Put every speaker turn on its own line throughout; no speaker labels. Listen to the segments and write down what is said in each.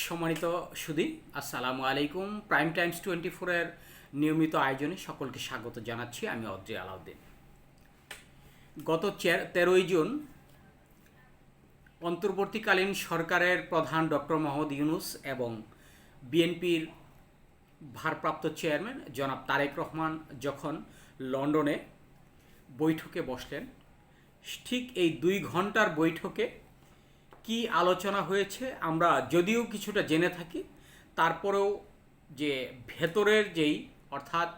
সম্মানিত সুদী, আসসালামু আলাইকুম। প্রাইম টাইমস টোয়েন্টি ফোরের নিয়মিত আয়োজনে সকলকে স্বাগত জানাচ্ছি আমি অদ্রি আলাউদ্দিন। গত তেরোই জুন অন্তর্বর্তীকালীন সরকারের প্রধান ডক্টর মোহাম্মদ ইউনুস এবং বিএনপির ভারপ্রাপ্ত চেয়ারম্যান জনাব তারেক রহমান যখন লন্ডনে বৈঠকে বসলেন, ঠিক এই দুই ঘণ্টার বৈঠকে কি আলোচনা হয়েছে, আমরা যদিও কিছুটা জেনে থাকি, তারপরেও যে ভেতরের যেই, অর্থাৎ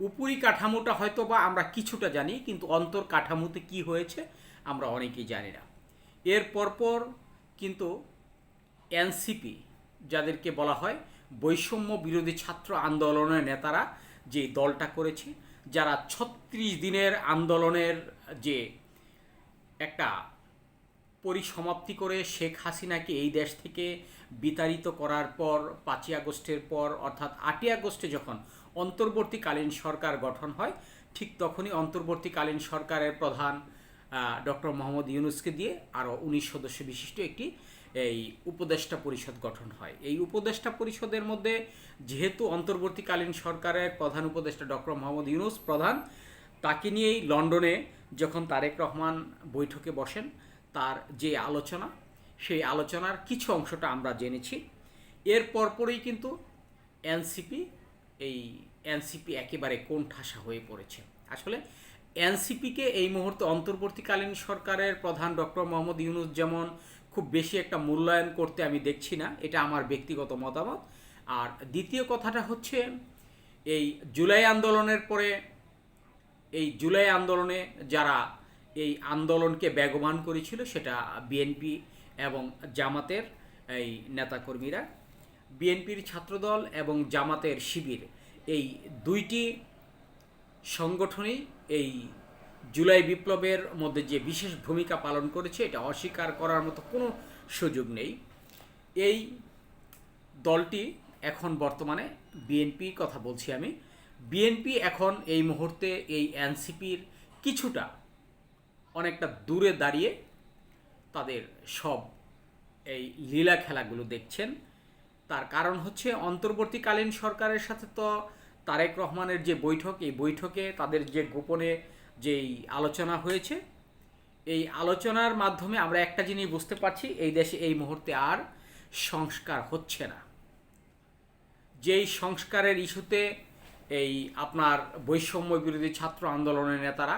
উপরি কাঠামোটা হয়তো বা আমরা কিছুটা জানি, কিন্তু অন্তর কাঠামোতে কি হয়েছে, আমরা অনেকেই জানি না। এর পরপর কিন্তু এনসিপি, যাদেরকে বলা হয় বৈষম্য বিরোধী ছাত্র আন্দোলনের নেতারা যে দলটা করেছে, যারা ছত্রিশ দিনের আন্দোলনের যে একটা পরিসমাপ্তি করে শেখ হাসিনাকে এই দেশ থেকে বিতাড়িত করার পর পাঁচই আগস্টের পর, অর্থাৎ আটই আগস্টে যখন অন্তর্বর্তীকালীন সরকার গঠন হয়, ঠিক তখনই অন্তর্বর্তীকালীন সরকারের প্রধান ডক্টর মোহাম্মদ ইউনুসকে দিয়ে আরও উনিশ সদস্য বিশিষ্ট একটি, এই উপদেষ্টা পরিষদ গঠন হয়। এই উপদেষ্টা পরিষদের মধ্যে যেহেতু অন্তর্বর্তীকালীন সরকারের প্রধান উপদেষ্টা ডক্টর মোহাম্মদ ইউনুস প্রধান, তাকে নিয়েই লন্ডনে যখন তারেক রহমান বৈঠকে বসেন তার যে আলোচনা, সেই আলোচনার কিছু অংশটা আমরা জেনেছি। এর পরপরই কিন্তু এনসিপি, এই এনসিপি একেবারে কোণঠাসা হয়ে পড়েছে। আসলে এনসিপিকে এই মুহূর্তে অন্তর্বর্তীকালীন সরকারের প্রধান ডক্টর মোহাম্মদ ইউনুস যেমন খুব বেশি একটা মূল্যায়ন করতে আমি দেখছি না, এটা আমার ব্যক্তিগত মতামত। আর দ্বিতীয় কথাটা হচ্ছে, এই জুলাই আন্দোলনের পরে, এই জুলাই আন্দোলনে যারা এই আন্দোলনকে বেগবান করেছিল সেটা বিএনপি এবং জামাতের এই নেতাকর্মীরা। বিএনপির ছাত্রদল এবং জামাতের শিবির এই দুইটি সংগঠনই এই জুলাই বিপ্লবের মধ্যে যে বিশেষ ভূমিকা পালন করেছে, এটা অস্বীকার করার মতো কোনো সুযোগ নেই। এই দলটি এখন বর্তমানে বিএনপির কথা বলছি আমি। বিএনপি এখন এই মুহূর্তে এই এনসিপির কিছুটা অনেকটা দূরে দাঁড়িয়ে তাদের সব এই লীলা খেলাগুলো দেখছেন। তার কারণ হচ্ছে অন্তর্বর্তীকালীন সরকারের সাথে তো তারেক রহমানের যে বৈঠক, এই বৈঠকে তাদের যে গোপনে যেই আলোচনা হয়েছে, এই আলোচনার মাধ্যমে আমরা একটা জিনিস বুঝতে পারছি, এই দেশে এই মুহূর্তে আর সংস্কার হচ্ছে না। যেই সংস্কারের ইস্যুতে এই আপনার বৈষম্য বিরোধী ছাত্র আন্দোলনের নেতারা,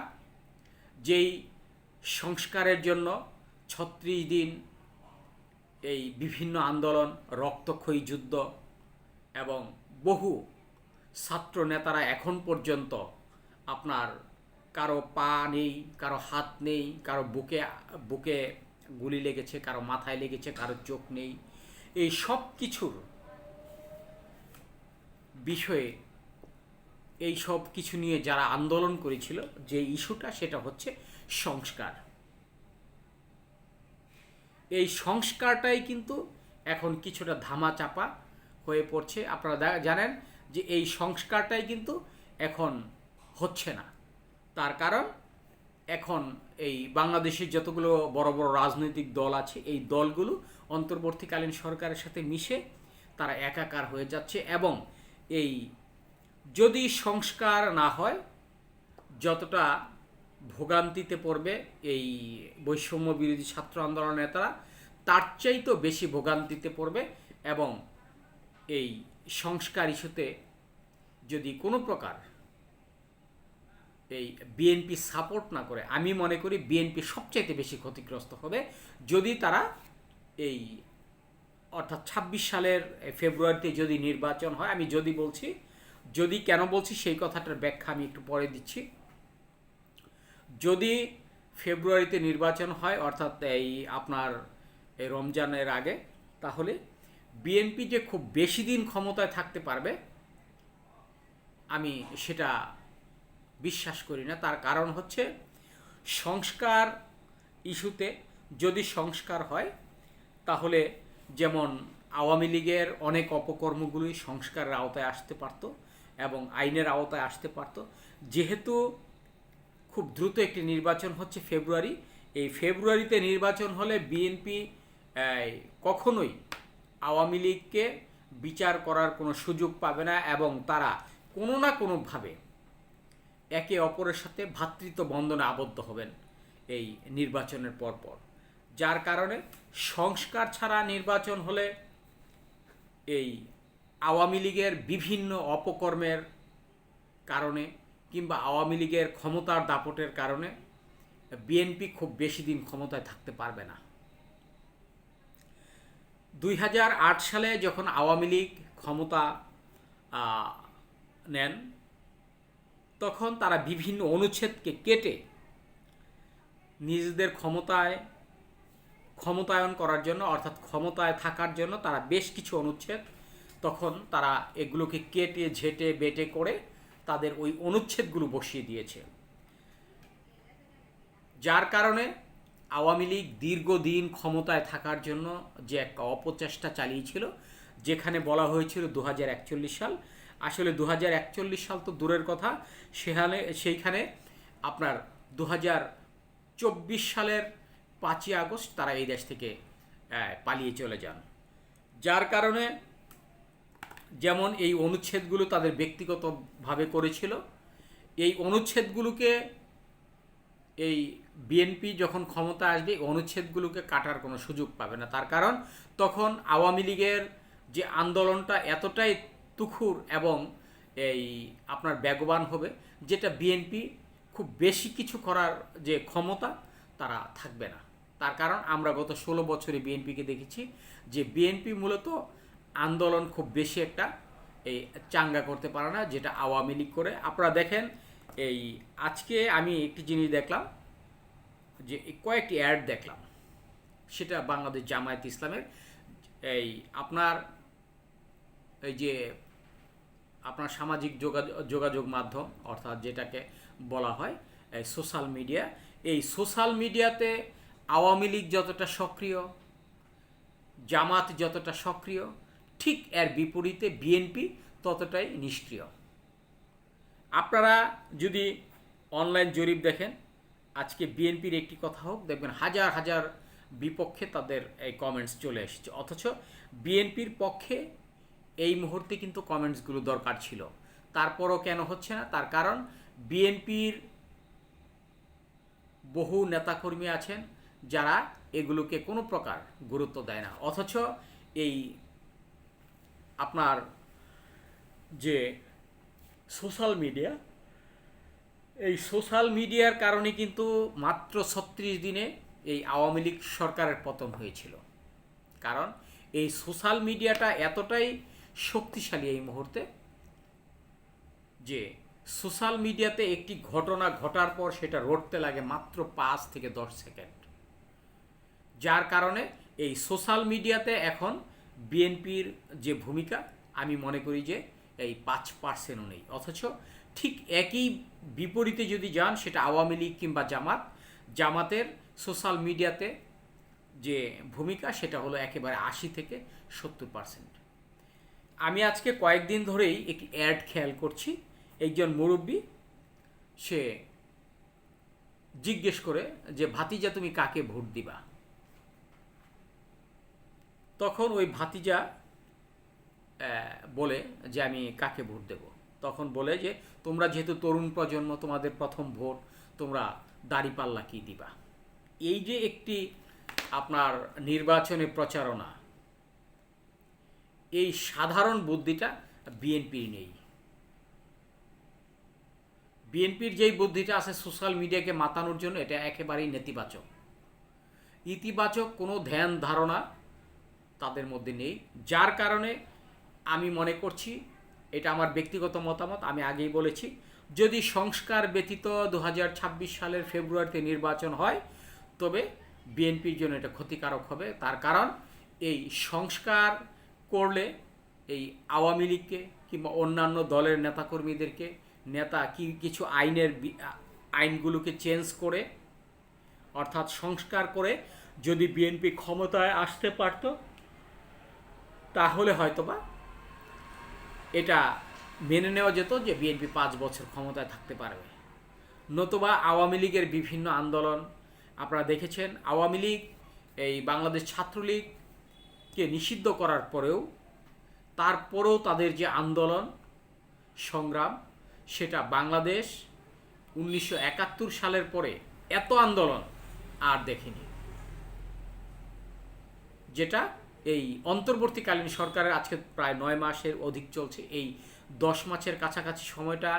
যেই সংস্কারের জন্য ছত্রিশ দিন এই বিভিন্ন আন্দোলন, রক্তক্ষয়ী যুদ্ধ এবং বহু ছাত্র নেতারা এখন পর্যন্ত আপনার কারও পা নেই, কারও হাত নেই, কারও বুকে বুকে গুলি লেগেছে, কারও মাথায় লেগেছে, কারও চোখ নেই। এই সব কিছুর বিষয়ে এই সব কিছু নিয়ে যারা আন্দোলন করেছিল, যে ইস্যুটা সেটা হচ্ছে সংস্কার। এই সংস্কারটাই কিন্তু এখন কিছুটা ধামাচাপা হয়ে পড়ছে। আপনারা জানেন যে এই সংস্কারটাই কিন্তু এখন হচ্ছে না। তার কারণ এখন এই বাংলাদেশের যতগুলো বড় বড় রাজনৈতিক দল আছে, এই দলগুলো অন্তর্বর্তীকালীন সরকারের সাথে মিশে তারা একাকার হয়ে যাচ্ছে এবং এই যদি সংস্কার না হয়, যতটা ভোগান্তিতে পড়বে এই বৈষম্য বিরোধী ছাত্র আন্দোলন নেতারা, তার চাইতেও বেশি ভোগান্তিতে পড়বে এবং এই সংস্কার ইস্যুতে যদি কোনো প্রকার এই বিএনপি সাপোর্ট না করে, আমি মনে করি বিএনপি সবচাইতে বেশি ক্ষতিগ্রস্ত হবে যদি তারা এই অর্থাৎ ছাব্বিশ সালের ফেব্রুয়ারিতে যদি নির্বাচন হয়, আমি যদি বলছি, যদি কেন বলছি সেই কথাটার ব্যাখ্যা আমি একটু পরে দিচ্ছি। যদি ফেব্রুয়ারিতে নির্বাচন হয়, অর্থাৎ এই আপনার এই রমজানের আগে, তাহলে বিএনপি যে খুব বেশি দিন ক্ষমতায় থাকতে পারবে, আমি সেটা বিশ্বাস করি না। তার কারণ হচ্ছে সংস্কার ইস্যুতে যদি সংস্কার হয়, তাহলে যেমন আওয়ামী লীগের অনেক অপকর্মগুলি সংস্কারের আওতায় আসতে পারত এবং আইনের আওতায় আসতে পারত। যেহেতু খুব দ্রুত একটি নির্বাচন হচ্ছে ফেব্রুয়ারি। এই ফেব্রুয়ারিতে নির্বাচন হলে বিএনপি কখনোই আওয়ামী লীগকে বিচার করার কোনো সুযোগ পাবে না এবং তারা কোনো না কোনোভাবে একে অপরের সাথে ভ্রাতৃত্ব বন্ধনে আবদ্ধ হবেন এই নির্বাচনের পরপর। যার কারণে সংস্কার ছাড়া নির্বাচন হলে এই আওয়ামী লীগের বিভিন্ন অপকর্মের কারণে কিংবা আওয়ামী লীগের ক্ষমতার দাপটের কারণে বিএনপি খুব বেশি দিন ক্ষমতায় থাকতে পারবে না। দুই হাজার আট সালে যখন আওয়ামী লীগ ক্ষমতা নেন, তখন তারা বিভিন্ন অনুচ্ছেদকে কেটে নিজেদের ক্ষমতায়, ক্ষমতায়ন করার জন্য, অর্থাৎ ক্ষমতায় থাকার জন্য তারা বেশ কিছু অনুচ্ছেদ তখন তারা এগুলোকে কেটে, ঝেটে, বেটে করে তাদের ওই অনুচ্ছেদগুলো বসিয়ে দিয়েছে। যার কারণে আওয়ামী লীগ দীর্ঘদিন ক্ষমতায় থাকার জন্য যে একটা অপচেষ্টা চালিয়েছিল, যেখানে বলা হয়েছিল দু হাজার একচল্লিশ সাল। আসলে দু হাজার একচল্লিশ সাল তো দূরের কথা, সেখানে, সেইখানে আপনার দু সালের পাঁচই আগস্ট তারা এই দেশ থেকে পালিয়ে চলে যান। যার কারণে যেমন এই অনুচ্ছেদগুলো তাদের ব্যক্তিগতভাবে করেছিল, এই অনুচ্ছেদগুলোকে এই বিএনপি যখন ক্ষমতা আসবে, এই অনুচ্ছেদগুলোকে কাটার কোনো সুযোগ পাবে না। তার কারণ তখন আওয়ামী লীগের যে আন্দোলনটা এতটাই তুখুর এবং এই আপনার বেগবান হবে, যেটা বিএনপি খুব বেশি কিছু করার যে ক্ষমতা তারা থাকবে না। তার কারণ আমরা গত ষোলো বছরে বিএনপিকে দেখেছি, যে বিএনপি মূলত আন্দোলন খুব বেশি একটা এই চাঙ্গা করতে পারে না, যেটা আওয়ামী লীগ করে। আপনারা দেখেন, এই আজকে আমি একটি জিনিস দেখলাম, যে কয়েকটি অ্যাড দেখলাম। সেটা বাংলাদেশ জামায়াত ইসলামের। এই আপনার, এই যে আপনার সামাজিক যোগাযোগ যোগাযোগ মাধ্যম, অর্থাৎ যেটাকে বলা হয়, এই সোশ্যাল মিডিয়া। এই সোশ্যাল মিডিয়াতে আওয়ামী লীগ যতটা সক্রিয়, জামাত যতটা সক্রিয় ঠিক এর বিপরীতে বিএনপি ততটাই নিষ্ক্রিয়। আপনারা যদি অনলাইন জরিপ দেখেন, আজকে বিএনপির একটি কথা হোক, দেখবেন হাজার হাজার বিপক্ষে তাদের এই কমেন্টস চলে এসেছে। অথচ বিএনপির পক্ষে এই মুহূর্তে কিন্তু কমেন্টসগুলো দরকার ছিল। তারপরও কেন হচ্ছে না? তার কারণ বিএনপির বহু নেতাকর্মী আছেন যারা এগুলোকে কোনো প্রকার গুরুত্ব দেয় না। অথচ এই আপনার যে সোশ্যাল মিডিয়া, এই সোশ্যাল মিডিয়ার কারণে কিন্তু মাত্র ছত্রিশ দিনে এই আওয়ামী লীগ সরকারের পতন হয়েছিল। কারণ এই সোশ্যাল মিডিয়াটা এতটাই শক্তিশালী এই মুহূর্তে যে সোশ্যাল মিডিয়াতে একটি ঘটনা ঘটার পর সেটা রটতে লাগে মাত্র পাঁচ থেকে দশ সেকেন্ড। যার কারণে এই সোশ্যাল মিডিয়াতে এখন বিএনপির যে ভূমিকা, আমি মনে করি যে এই পাঁচ পার্সেন্টও নেই। অথচ ঠিক একই বিপরীতে যদি যান, সেটা আওয়ামী লীগ কিংবা জামাত, জামাতের সোশ্যাল মিডিয়াতে যে ভূমিকা, সেটা হলো একেবারে আশি থেকে সত্তর পার্সেন্ট আমি আজকে কয়েকদিন ধরেই একটি অ্যাড খেয়াল করছি। একজন মুরব্বী, সে জিজ্ঞেস করে যে, ভাতিজা, তুমি কাকে ভোট দিবা? তখন ওই ভাতিজা বলে যে আমি কাকে ভোট দেব? তখন বলে যে, তোমরা যেহেতু তরুণ প্রজন্ম, তোমাদের প্রথম ভোট, তোমরা দাড়িপাল্লা কি দিবা? এই যে একটি আপনার নির্বাচনে প্রচারণা, এই সাধারণ বুদ্ধিটা বিএনপির নেই। বিএনপির যেই বুদ্ধিটা আছে সোশ্যাল মিডিয়াকে মাতানোর জন্য, এটা একেবারেই নেতিবাচক। ইতিবাচক কোনো ধ্যান, ধারণা তাদের মধ্যে নেই। যার কারণে আমি মনে করছি এটা আমার ব্যক্তিগত মতামত, আমি আগেই বলেছি, যদি সংস্কার ব্যতীত দু হাজার ছাব্বিশ সালের ফেব্রুয়ারিতে নির্বাচন হয়, তবে বিএনপির জন্য এটা ক্ষতিকারক হবে। তার কারণ, এই সংস্কার করলে এই আওয়ামী লীগকে কিংবা অন্যান্য দলের নেতাকর্মীদেরকে, নেতা কি কিছু আইনের আইনগুলোকে চেঞ্জ করে, অর্থাৎ সংস্কার করে যদি বিএনপি ক্ষমতায় আসতে পারত তাহলে হয়তোবা এটা মেনে নেওয়া যেত যে বিএনপি পাঁচ বছর ক্ষমতায় থাকতে পারবে। নতুবা আওয়ামী লীগের বিভিন্ন আন্দোলন, আপনারা দেখেছেন, আওয়ামী লীগ, এই বাংলাদেশ ছাত্রলীগকে নিষিদ্ধ করার পরেও তারপরেও তাদের যে আন্দোলন, সংগ্রাম, সেটা বাংলাদেশ উনিশশো একাত্তর সালের পরে এত আন্দোলন আর দেখেনি। যেটা এই অন্তর্বর্তীকালীন সরকারের আজকে প্রায় নয় মাসের অধিক চলছে। এই দশ মাসের কাছাকাছি সময়টা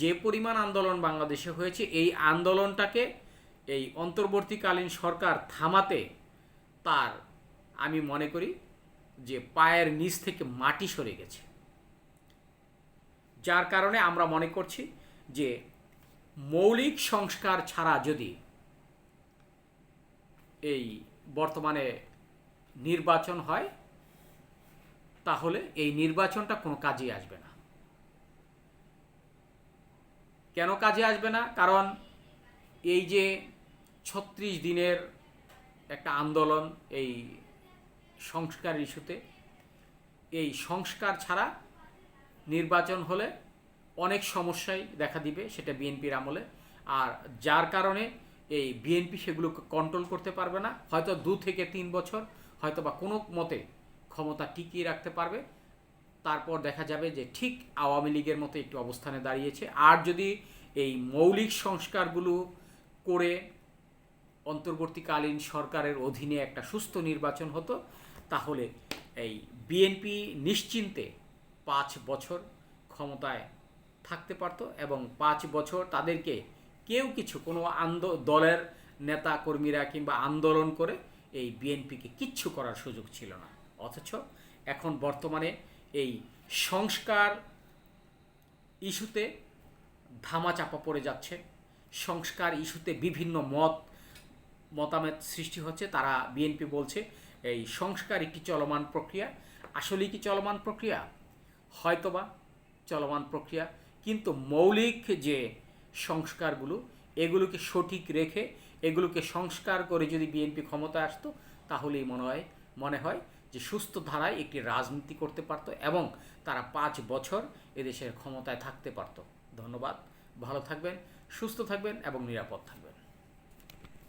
যে পরিমাণ আন্দোলন বাংলাদেশে হয়েছে, এই আন্দোলনটাকে এই অন্তর্বর্তীকালীন সরকার থামাতে তার আমি মনে করি যে পায়ের নিচ থেকে মাটি সরে গেছে। যার কারণে আমরা মনে করছি যে মৌলিক সংস্কার ছাড়া যদি এই বর্তমানে নির্বাচন হয়, তাহলে এই নির্বাচনটা কোনো কাজে আসবে না। কেন কাজে আসবে না? কারণ এই যে ছত্রিশ দিনের একটা আন্দোলন, এই সংস্কার ইস্যুতে, এই সংস্কার ছাড়া নির্বাচন হলে অনেক সমস্যাই দেখা দিবে সেটা বিএনপির আমলে। আর যার কারণে এই বিএনপি সেগুলোকে কন্ট্রোল করতে পারবে না। হয়তো দু থেকে তিন বছর হয়তো বা কোনো মতে ক্ষমতা টিকিয়ে রাখতে পারবে। তারপর দেখা যাবে যে ঠিক আওয়ামী লীগের মতো একটি অবস্থানে দাঁড়িয়েছে। আর যদি এই মৌলিক সংস্কারগুলো করে অন্তর্বর্তীকালীন সরকারের অধীনে একটা সুস্থ নির্বাচন হতো, তাহলে এই বিএনপি নিশ্চিন্তে পাঁচ বছর ক্ষমতায় থাকতে পারত এবং পাঁচ বছর তাদেরকে কেউ কিছু কোনো আন্দ, দলের নেতা কর্মীরা কিংবা আন্দোলন করে এই বিএনপিকে কিচ্ছু করার সুযোগ ছিল না। অথচ এখন বর্তমানে এই সংস্কার ইস্যুতে ধামাচাপা পড়ে যাচ্ছে। সংস্কার ইস্যুতে বিভিন্ন মত, মতামত সৃষ্টি হচ্ছে। তারা বিএনপি বলছে, এই সংস্কার একটি চলমান প্রক্রিয়া। আসলেই কি চলমান প্রক্রিয়া? হয়তোবা চলমান প্রক্রিয়া। কিন্তু মৌলিক যে সংস্কারগুলো, এগুলোকে সঠিক রেখে এগুলোকে সংস্কার করে যদি বিএনপি ক্ষমতায় আসতো, তাহলেই মনে হয় মনে হয় যে সুস্থ ধারায় একটি রাজনীতি করতে পারত এবং তারা পাঁচ বছর এদেশের ক্ষমতায় থাকতে পারত। ধন্যবাদ। ভালো থাকবেন, সুস্থ থাকবেন এবং নিরাপদ থাকবেন।